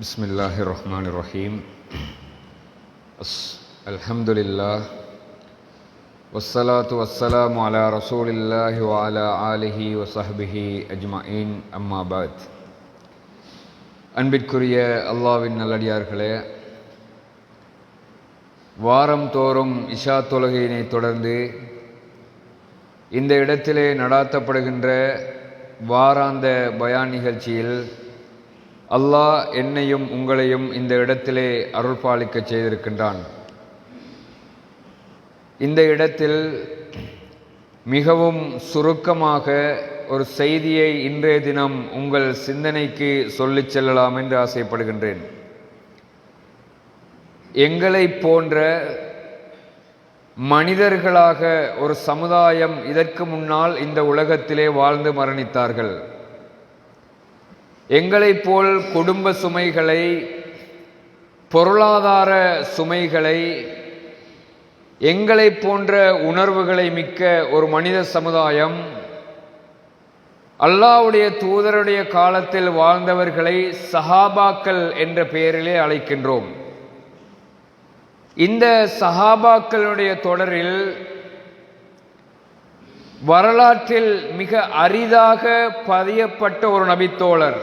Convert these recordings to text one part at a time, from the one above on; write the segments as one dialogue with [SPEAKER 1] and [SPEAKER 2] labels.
[SPEAKER 1] بسم الله الرحمن الرحيم الس- الحمد لله والصلاة والسلام على رسول الله وعلى آله وصحبه أجمعين أما بعد அன்பிற்குரிய அல்லாவின் நல்லடியார்களே வாரம் தோறும் இஷா தொழுகையினை தொடர்ந்து இந்த இடத்திலே நடாத்தப்படுகின்ற வாராந்த பயான் நிகழ்ச்சியில் அல்லாஹ் என்னையும் உங்களையும் இந்த இடத்திலே அருள்பாலிக்க செய்திருக்கின்றான். இந்த இடத்தில் மிகவும் சுருக்கமாக ஒரு செய்தியை இன்றைய தினம் உங்கள் சிந்தனைக்கு சொல்லிச் செல்லலாம் என்று ஆசைப்படுகின்றேன். எங்களை போன்ற மனிதர்களாக ஒரு சமுதாயம் இதற்கு முன்னால் இந்த உலகத்திலே வாழ்ந்து மரணித்தார்கள். எங்களைப் போல் குடும்ப சுமைகளை பொருளாதார சுமைகளை எங்களைப் போன்ற உணர்வுகளை மிக்க ஒரு மனித சமுதாயம் அல்லாஹ்வுடைய தூதருடைய காலத்தில் வாழ்ந்தவர்களை சஹாபாக்கள் என்ற பெயரிலே அழைக்கின்றோம். இந்த சஹாபாக்களுடைய தொடரில் வரலாற்றில் மிக அரிதாக பதியப்பட்ட ஒரு நபித்தோழர்.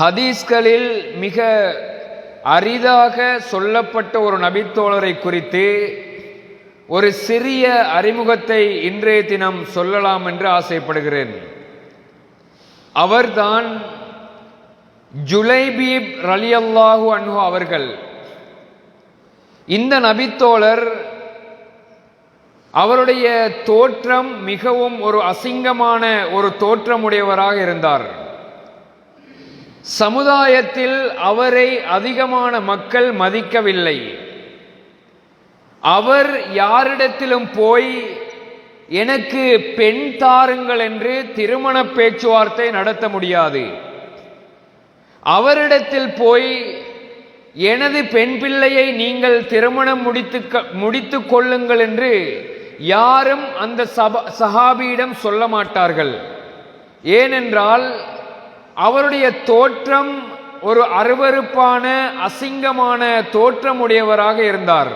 [SPEAKER 1] ஹதீஸ்களில் மிக அரிதாக சொல்லப்பட்ட ஒரு நபித்தோழரை குறித்து ஒரு சிறிய அறிமுகத்தை இன்றைய தினம் சொல்லலாம் என்று ஆசைப்படுகிறேன். அவர்தான் ஜுலைபீப் ரலியல்லாஹு அன்ஹு அவர்கள். இந்த நபித்தோழர் அவருடைய தோற்றம் மிகவும் ஒரு அசிங்கமான ஒரு தோற்றமுடையவராக இருந்தார். சமுதாயத்தில் அவரை அதிகமான மக்கள் மதிக்கவில்லை. அவர் யாரிடத்திலும் போய் எனக்கு பெண் தாருங்கள் என்று திருமண பேச்சுவார்த்தை நடத்த முடியாது. அவரிடத்தில் போய் எனது பெண் பிள்ளையை நீங்கள் திருமணம் முடித்து முடித்து கொள்ளுங்கள் என்று யாரும் அந்த சப சஹாபியிடம் சொல்ல மாட்டார்கள். ஏனென்றால் அவருடைய தோற்றம் ஒரு அருவருப்பான அசிங்கமான தோற்றமுடையவராக இருந்தார்.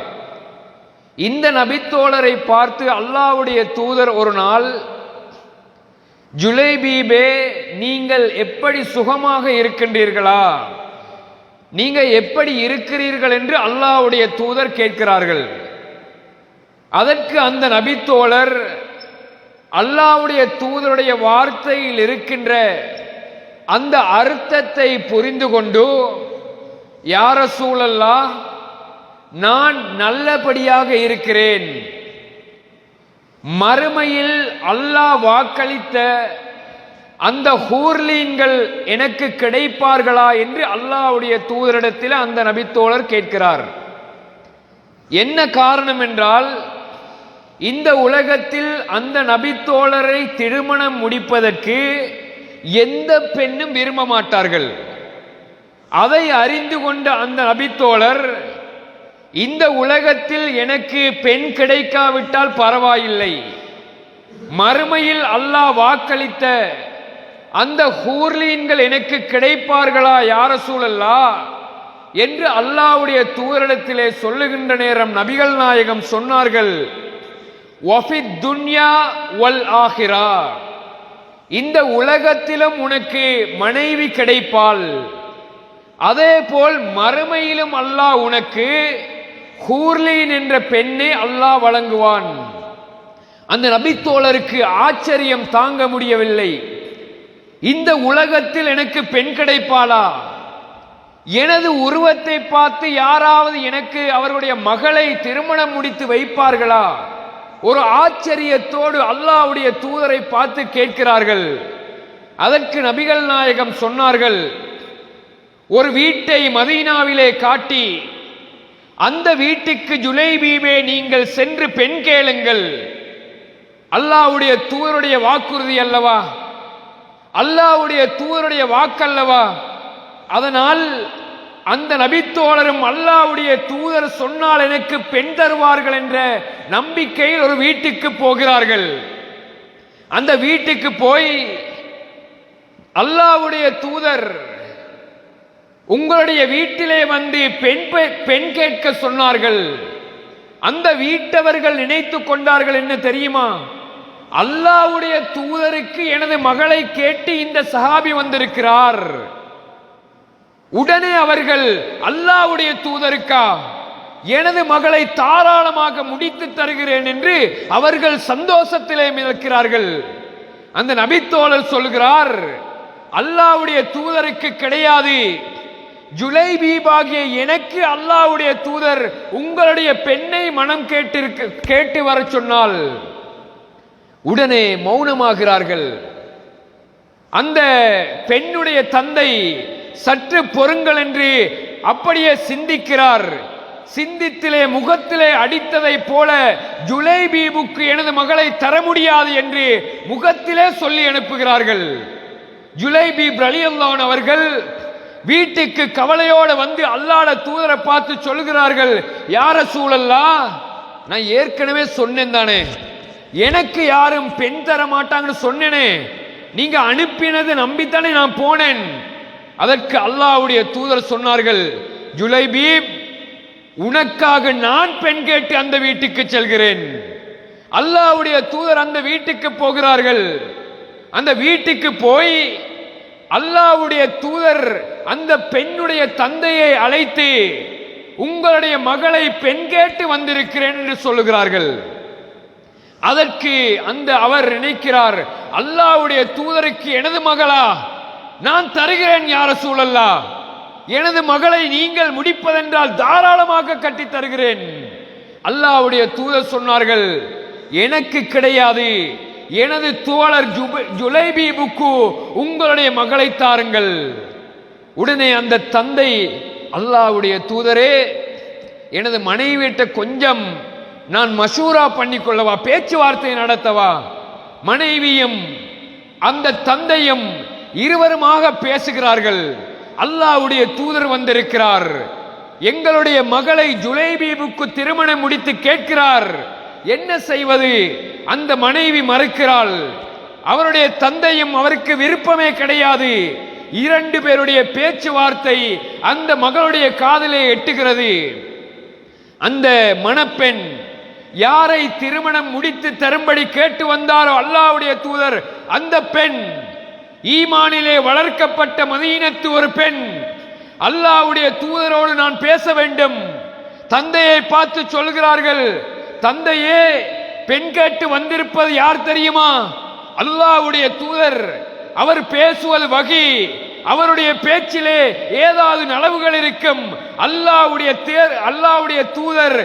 [SPEAKER 1] இந்த நபித்தோழரை பார்த்து அல்லாவுடைய தூதர் ஒரு நாள் ஜுலைபீபே நீங்கள் எப்படி சுகமாக இருக்கின்றீர்களா? நீங்க எப்படி இருக்கிறீர்கள்? என்று அல்லாஹ்வுடைய தூதர் கேட்கிறார்கள். அதற்கு அந்த நபித்தோழர் அல்லாஹ்வுடைய தூதருடைய வார்த்தையில் இருக்கின்ற அந்த அர்த்தத்தை புரிந்து கொண்டு யார சூழல்லா நான் நல்லபடியாக இருக்கிறேன். மறுமையில் அல்லாஹ் வாக்களித்த அந்த ஹூர்லீன்கள் எனக்கு கிடைப்பார்களா? என்று அல்லாவுடைய தூதரிடத்தில் அந்த நபித்தோழர் கேட்கிறார். என்ன காரணம் என்றால் இந்த உலகத்தில் அந்த நபித்தோழரை திருமணம் முடிப்பதற்கு எந்த பெண்ணும் விரும்ப மாட்டார்கள். அதை அறிந்து கொண்ட அந்த நபித்தோழர் இந்த உலகத்தில் எனக்கு பெண் கிடைக்காவிட்டால் பரவாயில்லை. மறுமையில் அல்லாஹ் வாக்களித்த அந்த ஹூர்லீன்கள் எனக்கு கிடைப்பார்களா யார சூழல்லா என்று அல்லாவுடைய தூரடத்திலே சொல்லுகின்ற நேரம் நபிகள் நாயகம் சொன்னார்கள் துன்யா வல் ஆகிறா இந்த உலகத்திலும் உனக்கு மனைவி கிடைப்பாள். அதே போல் மறுமையிலும் அல்லாஹ் உனக்கு ஹூர்லீன் என்ற பெண்ணை அல்லாஹ் வழங்குவான். அந்த நபித்தோழருக்கு ஆச்சரியம் தாங்க முடியவில்லை. இந்த உலகத்தில் எனக்கு பெண் கிடைப்பாளா? எனது உருவத்தை பார்த்து யாராவது எனக்கு அவருடைய மகளை திருமணம் முடித்து வைப்பார்களா? ஒரு ஆச்சரியத்தோடு அல்லாஹ்வுடைய தூதரை பார்த்து கேட்கிறார்கள். அதற்கு நபிகள் நாயகம் சொன்னார்கள் ஒரு வீட்டை மதீனாவிலே காட்டி அந்த வீட்டுக்கு ஜுலைபீமே நீங்கள் சென்று பெண் கேளுங்கள். அல்லாவுடைய தூதருடைய வாக்குறுதி அல்லவா? அல்லாஹ்வுடைய தூதருடைய வாக்கல்லவா? அதனால் அந்த நபித்தோழரும் அல்லாவுடைய தூதர் சொன்னால் எனக்கு பெண் தருவார்கள் என்ற நம்பிக்கையில் ஒரு வீட்டுக்கு போகிறார்கள். அந்த வீட்டுக்கு போய் அல்லாஹ்வுடைய தூதர்
[SPEAKER 2] உங்களுடைய வீட்டிலே வந்து பெண் பெ- பெண் கேட்க சொன்னார்கள். அந்த வீட்டவர்கள் நினைத்து கொண்டார்கள் என்ன தெரியுமா? அல்லாஹ்வுடைய தூதருக்கு எனது மகளை கேட்டு இந்த சஹாபி வந்திருக்கிறார். உடனே அவர்கள் அல்லாவுடைய தூதருக்கா எனது மகளை தாராளமாக முடித்து தருகிறேன் என்று அவர்கள் சந்தோஷத்திலே மிதக்கிறார்கள். அந்த நபித்தோழர் சொல்கிறார் அல்லாவுடைய தூதருக்கு கிடையாது. ஜுலைபீபாகிய எனக்கு அல்லாவுடைய தூதர் உங்களுடைய பெண்ணை மனம் கேட்டிருக்க கேட்டு வர சொன்னால். உடனே மௌனமாகிறார்கள். அந்த பெண்ணுடைய தந்தை சற்று பொறுங்கள் என்று அப்படியே சிந்திக்கிறார். சிந்தித்திலே முகத்திலே அடித்ததைப் போல ஜுலைபீபுக்கு எனது மகளை தர முடியாது என்று முகத்திலே சொல்லி அனுப்புகிறார்கள். ஜுலைபீப் ரலியல்லான் அவர்கள் வீட்டுக்கு கவலையோடு வந்து அல்லாட தூதரை பார்த்து சொல்கிறார்கள் யார சூழல்லா நான் ஏற்கனவே சொன்னேன் தானே எனக்கு யாரும் பெண் தர மாட்டாங்கன்னு சொன்னேனே நீங்க அனுப்பினது நம்பித்தானே நான் போனேன். அதற்கு அல்லாவுடைய தூதர் சொன்னார்கள் ஜுலைபீப் உனக்காக நான் பெண் கேட்டு அந்த வீட்டுக்கு செல்கிறேன். அல்லாவுடைய தூதர் அந்த வீட்டுக்கு போகிறார்கள். அந்த வீட்டுக்கு போய் அல்லாவுடைய தூதர் அந்த பெண்ணுடைய தந்தையை அழைத்து உங்களுடைய மகளை பெண் கேட்டு வந்திருக்கிறேன் என்று சொல்லுகிறார்கள். அதற்கு அந்த அவர் நினைக்கிறார் அல்லாஹ்வுடைய தூதருக்கு எனது மகளா நான் தருகிறேன் யார சூழல்லா எனது மகளை நீங்கள் முடிப்பதென்றால் தாராளமாக கட்டி தருகிறேன். அல்லாஹ்வுடைய தூதர் சொன்னார்கள் எனக்கு கிடையாது. எனது தோழர் ஜுப- ஜுலைபீபுக்கு உங்களுடைய மகளை தாருங்கள். உடனே அந்த தந்தை அல்லாவுடைய தூதரே எனது மனைவிட்ட கொஞ்சம் நான் மசூரா பண்ணிக்கொள்ளவா பேச்சுவார்த்தை நடத்தவா? மனைவியும் அந்த தந்தையும் இருவருமாக பேசுகிறார்கள். அல்லாவுடைய தூதர் வந்திருக்கிறார். எங்களுடைய மகளை ஜுலைபீபுக்கு திருமணம் முடித்து கேட்கிறார். என்ன செய்வது? அந்த மனைவி மறுக்கிறாள். அவருடைய தந்தையும் அவருக்கு விருப்பமே கிடையாது. இரண்டு பேருடைய பேச்சுவார்த்தை அந்த மகளுடைய காதலே எட்டுகிறது. அந்த மணப்பெண் யாரை திருமணம் முடித்து தரும்படி கேட்டு வந்தாரோ அல்லாவுடைய தூதர் அந்த பெண். ஈமானிலே வளர்க்கப்பட்ட மதீனத்து ஒரு பெண். அல்லாஹ்வுடைய தூதரோடு நான் பேச வேண்டும். தந்தையை பார்த்து சொல்கிறார்கள் தந்தையே பெண் கேட்டு வந்திருப்பது யார் தெரியுமா? அல்லாஹ்வுடைய தூதர் அவர் பேசுவது வகி. அவருடைய பேச்சிலே ஏதாவது நலவுகள் இருக்கும். அல்லாஹ்வுடைய தேர் அல்லாஹ்வுடைய தூதர்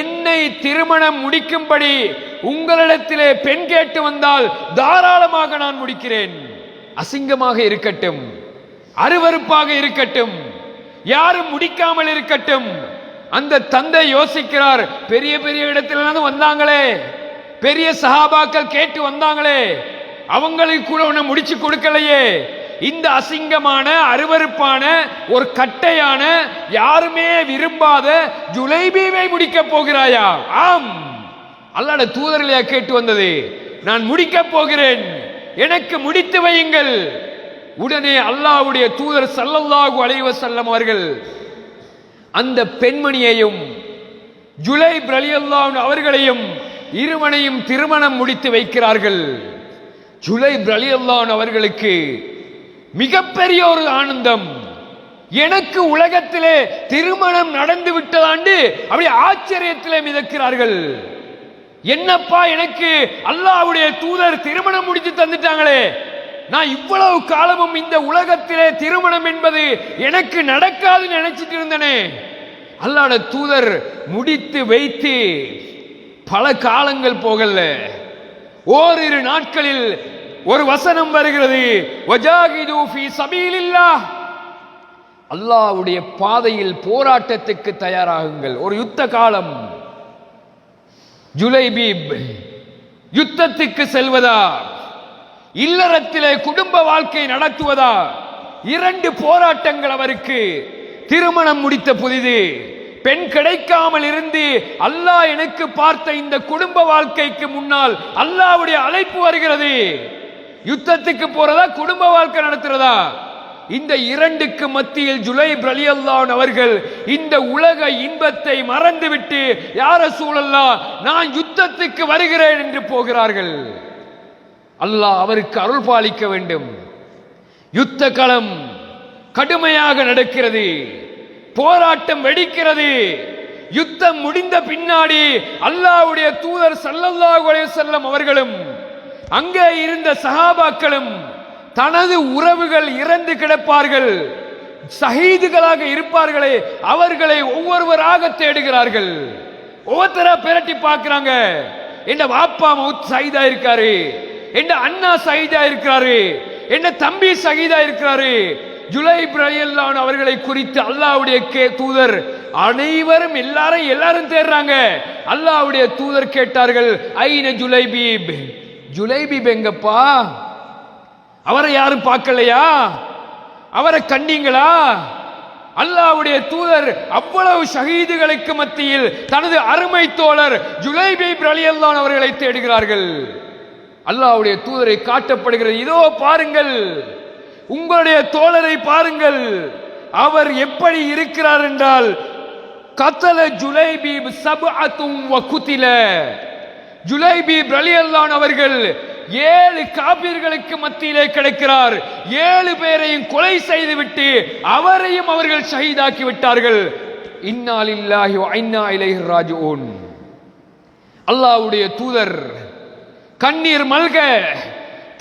[SPEAKER 2] என்னை திருமணம் முடிக்கும்படி உங்களிடத்திலே பெண் கேட்டு வந்தால் தாராளமாக நான் முடிக்கிறேன். அசிங்கமாக இருக்கட்டும் அருவருப்பாக இருக்கட்டும் யாரும் முடிக்காமல் இருக்கட்டும். அந்த தந்தை யோசிக்கிறார் பெரிய பெரிய இடத்துல இருந்து வந்தாங்களே பெரிய சஹாபாக்கள் கேட்டு வந்தாங்களே அவங்களுக்கு கூட உன்னை முடிச்சு கொடுக்கலையே. இந்த அசிங்கமான அருவருப்பான ஒரு கட்டையான யாருமே விரும்பாத ஜுலைபீவை முடிக்க போகிறாயா? ஆம். அல்லாட தூதர்களையா கேட்டு வந்தது? நான் முடிக்கப் போகிறேன். எனக்கு முடித்து வையுங்கள். உடனே அல்லாவுடைய தூதர் ஸல்லல்லாஹு அலைவ செல்லம் அவர்கள் அந்த பெண்மணியையும் ஜுலை பிரலியல்லான் அவர்களையும் இருவனையும் திருமணம் முடித்து வைக்கிறார்கள். ஜுலை பிரலியல்லான் அவர்களுக்கு மிகப்பெரிய ஒரு ஆனந்தம். எனக்கு உலகத்திலே திருமணம் நடந்து விட்டதாண்டு அப்படி ஆச்சரியத்திலே மிதக்கிறார்கள். என்னப்பா எனக்கு அல்லாவுடைய தூதர் திருமணம் முடித்து தந்துட்டாங்களே? நான் இவ்வளவு காலமும் இந்த உலகத்திலே திருமணம் என்பது எனக்கு நடக்காதுன்னு நினைச்சிட்டு இருந்தனே. அல்லாட தூதர் முடித்து வைத்து பல காலங்கள் போகல. ஓரிரு நாட்களில் ஒரு வசனம் வருகிறது. அல்லாவுடைய அல்லாஹ்வுடைய பாதையில் போராட்டத்துக்கு தயாராகுங்கள். ஒரு யுத்த காலம். ஜுலைபீப் யுத்தத்துக்கு செல்வதா? இல்லறத்திலே குடும்ப வாழ்க்கை நடத்துவதா? இரண்டு போராட்டங்கள் அவருக்கு. திருமணம் முடித்த புதிது. பெண் கிடைக்காமல் இருந்து அல்லாஹ் எனக்கு பார்த்த இந்த குடும்ப வாழ்க்கைக்கு முன்னால் அல்லாஹ்வுடைய அழைப்பு வருகிறது. யுத்தத்துக்கு போறதா? குடும்ப வாழ்க்கை நடத்துறதா? இந்த இரண்டுக்கு மத்தியில் ஜுலை பிரலியல்லான் அவர்கள் இந்த உலக இன்பத்தை மறந்துவிட்டு யார சூழல்லா நான் யுத்தத்துக்கு வருகிறேன் என்று போகிறார்கள். அல்லாஹ் அவருக்கு அருள் பாலிக்க வேண்டும். யுத்த களம் கடுமையாக நடக்கிறது. போராட்டம் வெடிக்கிறது. யுத்தம் முடிந்த பின்னாடி அல்லாஹ்வுடைய தூதர் சல்லல்லாஹு செல்லம் அவர்களும் அங்கே இருந்த சஹாபாக்களும் தனது உறவுகள் இறந்து கிடப்பார்கள். சகிதுகளாக இருப்பார்களே அவர்களை ஒவ்வொருவராக தேடுகிறார்கள். ஒவ்வொருத்தரா பிரட்டி பார்க்கிறாங்க. என்ன வாப்பா மவுத் சகிதா இருக்காரு. என்ன அண்ணா சகிதா இருக்கிறாரு என்ன தம்பி சகிதா இருக்கிறாரு ஜுலை பிரயல்லான் அவர்களை குறித்து அல்லாவுடைய கே தூதர் அனைவரும் எல்லாரும் எல்லாரும் தேடுறாங்க. அல்லாவுடைய தூதர் கேட்டார்கள் ஐன ஜுலைபீப்? ஜுலைபீப் எங்கப்பா? அவரை யாரும் பார்க்கலையா? அவரை கண்டீங்களா? அல்லாஹ்வுடைய தூதர் அவ்வளவு ஷஹீதுகளுக்கு மத்தியில் தனது அருமை தோழர் ஜுலைபி பிரலியல்லான் அவர்களை தேடுகிறார்கள். அல்லாவுடைய தூதரை காட்டப்படுகிறது. இதோ பாருங்கள். உங்களுடைய தோழரை பாருங்கள். அவர் எப்படி இருக்கிறார் என்றால் கத்தல ஜுலைபி சபு அத்தும் குத்தில ஜுலைபீப் ரலியல்லான் அவர்கள் ஏழு காபிர்களுக்கு மத்தியிலே கிடைக்கிறார். ஏழு பேரையும் கொலை செய்துவிட்டு அவரையும் அவர்கள் ஷஹீதாக்கி விட்டார்கள். இன்னாலில்லாஹி ஐநா இன்னா இலைஹி அல்லாவுடைய தூதர் கண்ணீர் மல்க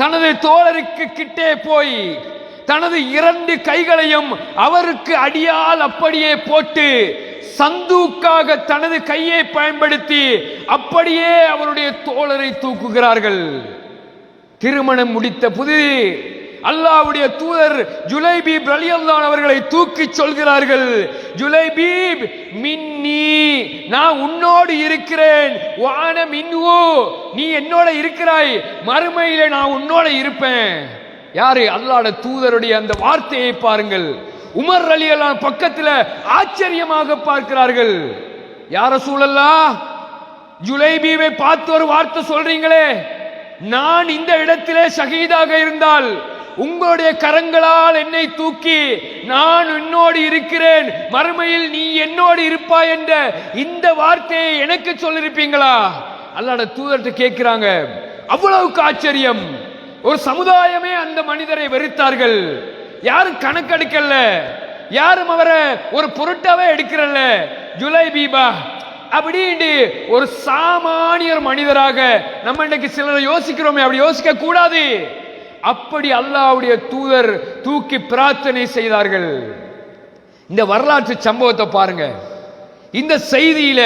[SPEAKER 2] தனது தோழருக்கு கிட்டே போய் தனது இரண்டு கைகளையும் அவருக்கு அடியால் அப்படியே போட்டு சந்தூக்காக தனது கையை பயன்படுத்தி அப்படியே அவருடைய தோழரை தூக்குகிறார்கள். திருமணம் முடித்த புது அல்லாவுடைய தூதர் ஜுலைபீப் ரலியல்லான் அவர்களை தூக்கி சொல்கிறார்கள். ஜுலைபீப் மின்னி நான் உன்னோடு இருக்கிறேன். வான மின்வோ நீ என்னோட இருக்கிறாய். மறுமையில நான் உன்னோட இருப்பேன். யாரு? அல்லாட தூதருடைய அந்த வார்த்தையை பாருங்கள். உமர் ரலியல்லான் பக்கத்தில் ஆச்சரியமாக பார்க்கிறார்கள். யார சூழல்லா ஜுலைபீவை பார்த்து ஒரு வார்த்தை சொல்றீங்களே. நான் இந்த இடத்திலே ஷகீதாக இருந்தால் உங்களுடைய கரங்களால் என்னை தூக்கி நான் உன்னோடு இருக்கிறேன். மறுமையில் நீ என்னோடு இருப்பாய் என்ற இந்த வார்த்தையை எனக்கு சொல்லிருப்பீங்களா? அல்லாட தூதர்கிட்ட கேட்கிறாங்க அவ்வளவுக்கு ஆச்சரியம். ஒரு சமுதாயமே அந்த மனிதரை வெறுத்தார்கள். யாரும் கணக்கெடுக்கல. யாரும் அவரை ஒரு பொருட்டாவே எடுக்கிறல்ல. ஜுலை பீபா அப்படின்னு ஒரு சாமானியர் மனிதராக நம்ம இன்னைக்கு சிலரை யோசிக்கிறோமே அப்படி யோசிக்க கூடாது அப்படி அல்லாவுடைய தூதர் தூக்கி பிரார்த்தனை செய்தார்கள். இந்த வரலாற்று சம்பவத்தை பாருங்க. இந்த செய்தியில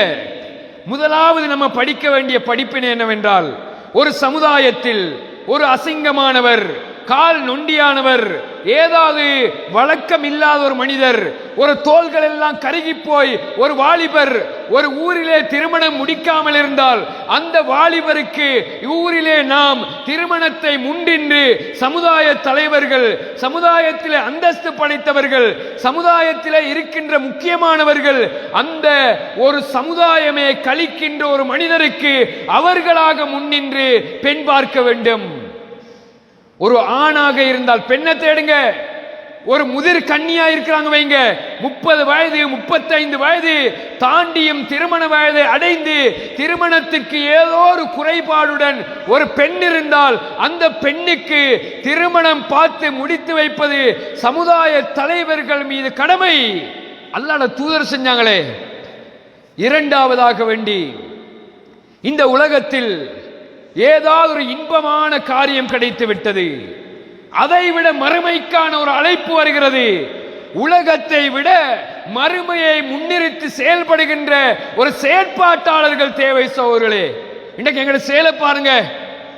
[SPEAKER 2] முதலாவது நம்ம படிக்க வேண்டிய படிப்பினை என்னவென்றால் ஒரு சமுதாயத்தில் ஒரு அசிங்கமானவர் கால் நொண்டியானவர். ஏதாவது வழக்கம் இல்லாத ஒரு மனிதர் ஒரு தோள்கள் எல்லாம் கருகி போய் ஒரு வாலிபர் ஒரு ஊரிலே திருமணம் முடிக்காமல் இருந்தால் அந்த வாலிபருக்கு ஊரிலே நாம் திருமணத்தை முன்னின்று சமுதாய தலைவர்கள் சமுதாயத்திலே அந்தஸ்து படைத்தவர்கள் சமுதாயத்திலே இருக்கின்ற முக்கியமானவர்கள் அந்த ஒரு சமுதாயமே கழிக்கின்ற ஒரு மனிதருக்கு அவர்களாக முன்னின்று பெண் பார்க்க வேண்டும். ஒரு ஆணாக இருந்தால் பெண்ணை தேடுங்க. ஒரு முதிர் கண்ணியா இருக்கிறாங்க வைங்க. முப்பது வயது முப்பத்தைந்து வயது தாண்டியும் திருமண வயதை அடைந்து திருமணத்துக்கு ஏதோ ஒரு குறைபாடுடன் ஒரு பெண் இருந்தால் அந்த பெண்ணுக்கு திருமணம் பார்த்து முடித்து வைப்பது சமுதாய தலைவர்கள் மீது கடமை. அல்லாட தூதர் செஞ்சாங்களே. இரண்டாவதாக வேண்டி இந்த உலகத்தில் ஏதாவது ஒரு இன்பமான காரியம் கிடைத்து விட்டது. அதைவிட மறுமைக்கான ஒரு அழைப்பு வருகிறது. உலகத்தை விட மறுமையை முன்னிறுத்தி செயல்படுகின்ற ஒரு செயற்பாட்டாளர்கள் தேவை சோர்களே இன்றைக்கு எங்களை செயலை பாருங்க.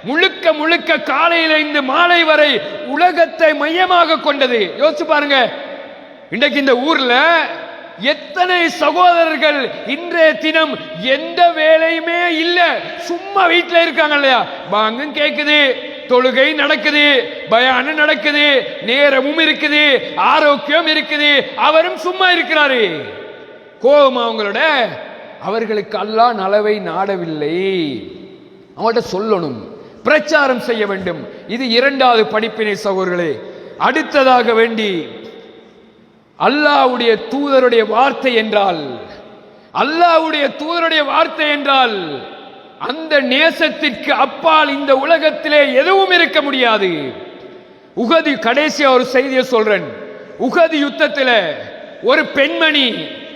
[SPEAKER 2] முழுக்க முழுக்க காலையில இருந்து மாலை வரை உலகத்தை மையமாக கொண்டது. யோசிச்சு பாருங்க. இன்றைக்கு இந்த ஊர்ல எத்தனை சகோதரர்கள் இன்றைய தினம் எந்த வேலையுமே இல்ல. சும்மா வீட்டில் இருக்காங்க இல்லையா? பாங்கும் கேட்குது தொழுகை நடக்குது பயானம் நடக்குது நேரமும் இருக்குது ஆரோக்கியம் இருக்குது. அவரும் சும்மா இருக்கிறாரு. கோபம் அவங்களோட அவர்களுக்கு அல்லா நலவை நாடவில்லை. அவங்கள்ட்ட சொல்லணும். பிரச்சாரம் செய்ய வேண்டும். இது இரண்டாவது படிப்பினை சகோதர்களே அடுத்ததாக வேண்டி அல்லாஹ்வுடைய தூதருடைய வார்த்தை என்றால் அல்லாஹ்வுடைய தூதருடைய வார்த்தை என்றால் அந்த நேசத்திற்கு அப்பால் இந்த உலகத்திலே எதுவும் இருக்க முடியாது. உகதி கடைசியா ஒரு செய்தியை சொல்றேன். உகதி யுத்தத்தில் ஒரு பெண்மணி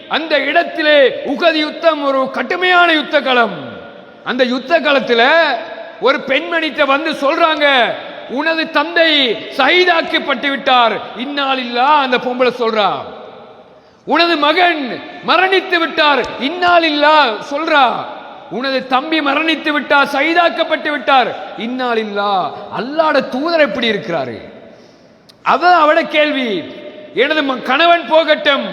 [SPEAKER 2] அந்த இடத்திலே உகதி யுத்தம் ஒரு கடுமையான யுத்த களம் அந்த யுத்த களத்தில் ஒரு பெண்மணிட்ட வந்து சொல்றாங்க உனது தந்தை சகிதாக்கப்பட்டு விட்டார் இந்நாளில்லா அந்த பொம்பளை சொல்றா. உனது மகன் மரணித்து விட்டார். இந்நாளில்லா சொல்றா. உனது தம்பி மரணித்து விட்டார் சைதாக்கப்பட்டு விட்டார். இந்நாளில்லா அல்லாட தூதர் எப்படி இருக்கிறாரு? அதான் அவட கேள்வி. எனது ம- கணவன் போகட்டும்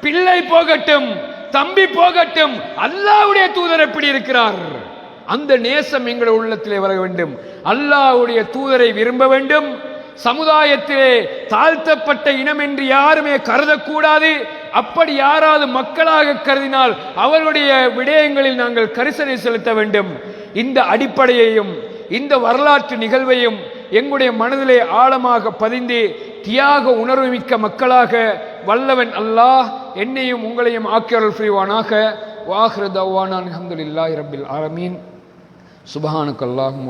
[SPEAKER 2] பிள்ளை போகட்டும் தம்பி போகட்டும் அல்லாவுடைய தூதர் எப்படி இருக்கிறார்? அந்த நேசம் எங்களுடைய உள்ளத்திலே வர வேண்டும். அல்லாஹ்வுடைய தூதரை விரும்ப வேண்டும். சமுதாயத்திலே தாழ்த்தப்பட்ட இனம் என்று யாருமே கருதக்கூடாது. அப்படி யாராவது மக்களாக கருதினால் அவர்களுடைய விடயங்களில் நாங்கள் கரிசனை செலுத்த வேண்டும். இந்த அடிப்படையையும் இந்த வரலாற்று நிகழ்வையும் எங்களுடைய மனதிலே ஆழமாக பதிந்து தியாக உணர்வுமிக்க மக்களாக வல்லவன் அல்லாஹ் என்னையும் உங்களையும் ஆக்கியருள் புரிவானாக. வாஹ்ர தவானான் அல்ஹம்துலில்லாஹி ரப்பில் ஆலமீன். சுபஹானக்கல்லாஹும்